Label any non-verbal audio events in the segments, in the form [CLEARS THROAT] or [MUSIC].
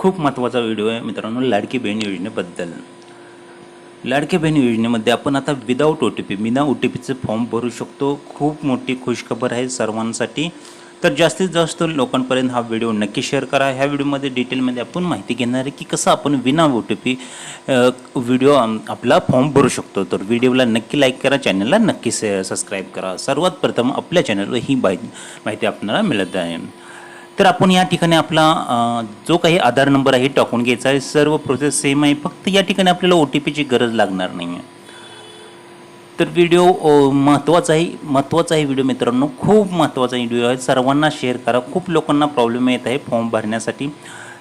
खूप महत्त्वाचा व्हिडिओ आहे मित्रांनो लाडकी बहीण योजनेबद्दल. लाडकी बहीण योजनेमध्ये आपण आता विदाऊट ओ टी पी विना ओ टी पीचे फॉर्म भरू शकतो. खूप मोठी खुशखबर आहे सर्वांसाठी. तर जास्तीत जास्त लोकांपर्यंत हा व्हिडिओ नक्की शेअर करा. ह्या व्हिडिओमध्ये डिटेलमध्ये आपण माहिती घेणार आहे की कसं आपण विना ओ टी पी व्हिडिओ आपला फॉर्म भरू शकतो. तर व्हिडिओला नक्की लाईक करा चॅनलला नक्की सबस्क्राईब करा. सर्वात प्रथम आपल्या चॅनलवर ही माहिती माहिती आपल्याला मिळत आहे. तर आपण या ठिकाणी आपला जो काही आधार नंबर आहे टाकून घ्यायचा आहे. सर्व प्रोसेस सेम आहे. फक्त या ठिकाणी आपल्याला ओ टी पीची गरज लागणार नाही आहे तर व्हिडिओ महत्त्वाचा आहे महत्त्वाचा आहे व्हिडिओ मित्रांनो. खूप महत्त्वाचा व्हिडिओ आहे. सर्वांना शेअर करा. खूप लोकांना प्रॉब्लेम येत आहे फॉर्म भरण्यासाठी.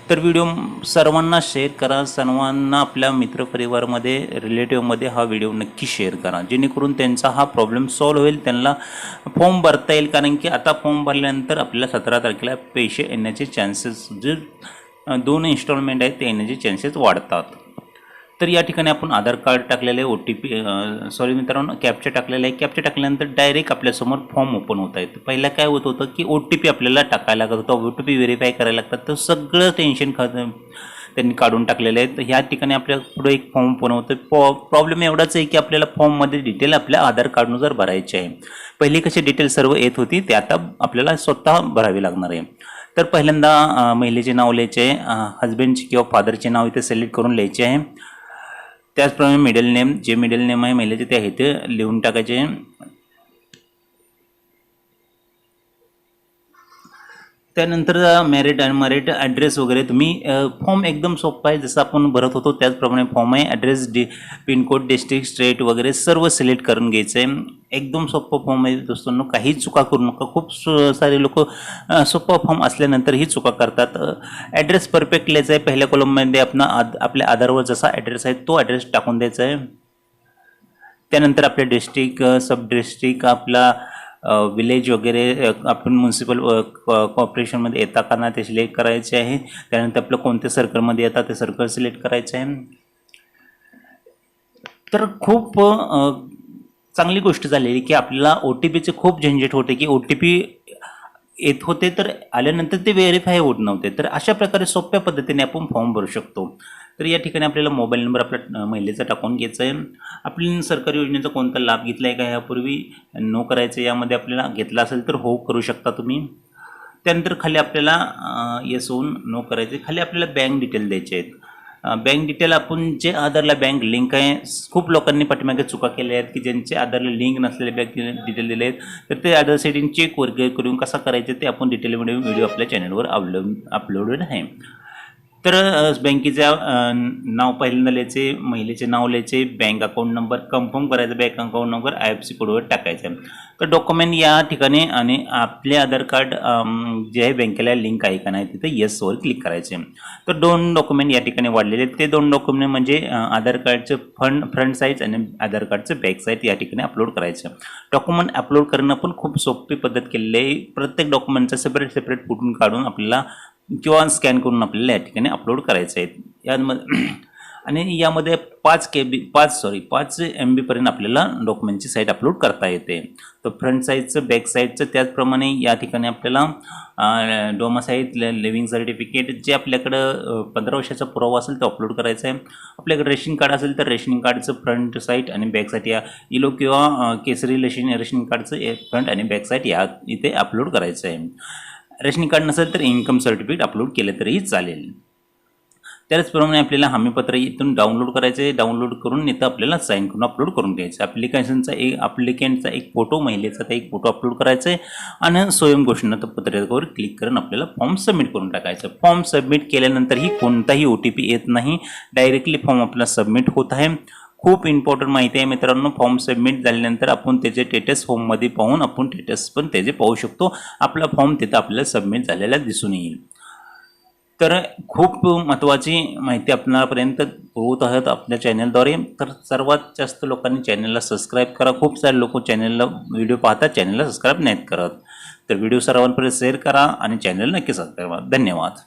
तर व्हिडिओ सर्वांना शेअर करा. सर्वांना आपल्या मित्रपरिवारमध्ये रिलेटिव्हमध्ये हा व्हिडिओ नक्की शेअर करा. जेणेकरून त्यांचा हा प्रॉब्लेम सॉल्व्ह होईल. त्यांना फॉर्म भरता येईल. कारण की आता फॉर्म भरल्यानंतर आपल्याला सतरा तारखेला पैसे येण्याचे चान्सेस जे दोन इन्स्टॉलमेंट आहेत ते येण्याचे चान्सेस वाढतात. तर या ठिकाणी आपण आधार कार्ड टाकलेलं आहे ओ टी पी सॉरी मित्रांनो कॅपचे टाकलेलं आहे. कॅपचे टाकल्यानंतर डायरेक्ट आपल्यासमोर फॉर्म ओपन होत आहेत. पहिला काय होत होतं की ओ टी पी आपल्याला टाकायला लागत होता. ओ टी पी व्हेरीफाय करायला लागतात. तर सगळं टेन्शन ख त्यांनी काढून टाकलेलं आहे. तर ह्या ठिकाणी आपल्या पुढे एक फॉर्म ओपन होतं पॉ प्रॉब्लेम एवढाच आहे की आपल्याला फॉर्ममध्ये डिटेल आपल्या आधार कार्डनुसार भरायचे आहे. पहिली कशी डिटेल सर्व येत होती ते आता आपल्याला स्वतः भरावी लागणार आहे. तर पहिल्यांदा महिलेचे नाव लिहायचे आहे. हजबंडचे किंवा फादरचे नाव इथे सिलेक्ट करून लिहायचे आहे. त्याचप्रमाणे मिडल नेम जे मिडल नेम आहे महिलेचे ते आहे ते लिहून टाकायचे. त्यानंतर मॅरिट अनमॅरिट ॲड्रेस वगैरे तुम्ही फॉर्म एकदम सोपा आहे. जसं आपण भरत होतो त्याचप्रमाणे फॉर्म आहे. ॲड्रेस डि पिनकोड डिस्ट्रिक्ट स्टेट वगैरे सर्व सिलेक्ट करून घ्यायचं आहे एकदम सोपा फॉर्म आहे दोस्तांनो. काही चुका करू नका. खूप सारे लोक सोपा फॉर्म असल्यानंतरही चुका करतात. ॲड्रेस परफेक्ट लिहायचा आहे पहिल्या कॉलममध्ये आपण आद आपल्या आधारवर जसा ॲड्रेस आहे तो ॲड्रेस टाकून द्यायचा आहे त्यानंतर आपले डिस्ट्रिक्ट सब डिस्ट्रिक्ट आपला विलेज वगैरे आपण म्युन्सिपल कॉर्पोरेशनमध्ये येता का ना ते सिलेक्ट करायचे आहे. त्यानंतर आपलं कोणत्या सर्कलमध्ये येतात ते सर्कल सिलेक्ट करायचे आहे. तर खूप चांगली गोष्ट झालेली की आपल्याला ओ टी पीचे खूप झंझट होते की ओ टी पी येत होते तर आल्यानंतर ते व्हेरीफाय होत नव्हते. तर अशा प्रकारे सोप्या पद्धतीने आपण फॉर्म भरू शकतो. तर या ठिकाणी आपल्याला मोबाईल नंबर आपल्या महिलेचा टाकून घ्यायचा आहे आपण सरकारी योजनेचा कोणता लाभ घेतला आहे का यापूर्वी? नो करायचं यामध्ये आपल्याला घेतला असेल तर हो करू शकता तुम्ही. त्यानंतर खाली आपल्याला येस होऊन नो करायचे खाली आपल्याला बँक डिटेल द्यायचे आहेत. बँक डिटेल आपण जे आधारला बँक लिंक आहे खूप लोकांनी पाठीमागे चुका केल्या आहेत की ज्यांचे आधारला लिंक नसलेले बँक डिटेल दिले आहेत तर ते आधार सेटिंग चेक वगैरे करून कसा करायचे ते आपण डिटेलमध्ये व्हिडिओ आपल्या चॅनलवर अपलोड अपलोडेड आहे. तर बँकेच्या नाव पहिल्यांदा लिहायचे महिलेचे नाव लिहायचे बँक अकाउंट नंबर कन्फर्म करायचा bank account number I F C कोडवर टाकायचा तर डॉक्युमेंट या ठिकाणी आणि आपले आधार कार्ड जे आहे बँकेला लिंक आहे का नाही तिथे येसवर क्लिक करायचे तर दोन डॉक्युमेंट या ठिकाणी वाढलेले आहेत. ते दोन डॉक्युमेंट म्हणजे आधार कार्डचं फ्रंट फ्रंट साईज आणि आधार कार्डचं बॅक साईज या ठिकाणी अपलोड करायचं डॉक्युमेंट अपलोड करणं पण खूप सोपी पद्धत केलेली आहे. प्रत्येक डॉक्युमेंटचं सेपरेट सेपरेट कुठून काढून आपल्याला किंवा स्कॅन करून आपल्याला या ठिकाणी अपलोड करायचं आहे. यामध्ये [CLEARS THROAT] आणि यामध्ये पाच के बी पाच सॉरी पाच एम बीपर्यंत आपल्याला डॉक्युमेंटची साईट अपलोड करता येते. तर फ्रंट साईडचं बॅक साईडचं त्याचप्रमाणे या ठिकाणी आपल्याला डोमासाईट लिव्हिंग सर्टिफिकेट जे आपल्याकडं पंधरा वर्षाचा पुरावा असेल तो अपलोड करायचा आहे. आपल्याकडे रेशन कार्ड असेल तर रेशन कार्डचं फ्रंट साईट आणि बॅक साईट या इलो किंवा केसरी रेशन रेशन कार्डचं फ्रंट आणि बॅक साईट या इथे अपलोड करायचं आहे. रेशन कार्ड नसेल तर इन्कम सर्टिफिकेट अपलोड केलं तरीही चालेल. त्याचप्रमाणे आपल्याला हमीपत्र इथून डाउनलोड करायचं आहे. डाउनलोड करून इथं आपल्याला साईन करून अपलोड करून घ्यायचं ॲप्लिकेशनचा एक ॲप्लिकेंटचा एक फोटो महिलेचा तर एक फोटो अपलोड करायचा आहे. आणि स्वयं घोषणापत्रावर क्लिक करून आपल्याला फॉर्म सबमिट करून टाकायचं फॉर्म सबमिट केल्यानंतरही कोणताही ओ टी पी येत नाही. डायरेक्टली फॉर्म आपला सबमिट होत आहे. खूप इम्पॉर्टंट माहिती आहे मित्रांनो. फॉर्म सबमिट झाल्यानंतर आपण त्याचे टेटस फॉर्ममध्ये पाहून आपण टेटस पण त्याचे पाहू शकतो. आपला फॉर्म तिथं आपल्याला सबमिट झालेला दिसून येईल. तर खूप महत्त्वाची माहिती आपणापर्यंत पुरवत आहेत आपल्या चॅनलद्वारे तर सर्वात जास्त लोकांनी चॅनलला सबस्क्राईब करा. खूप सारे लोक चॅनलला व्हिडिओ पाहतात चॅनलला सबस्क्राईब नाहीत करत. तर व्हिडिओ सर्वांपर्यंत शेअर करा आणि चॅनल नक्की सबस्क्राईब करा. धन्यवाद.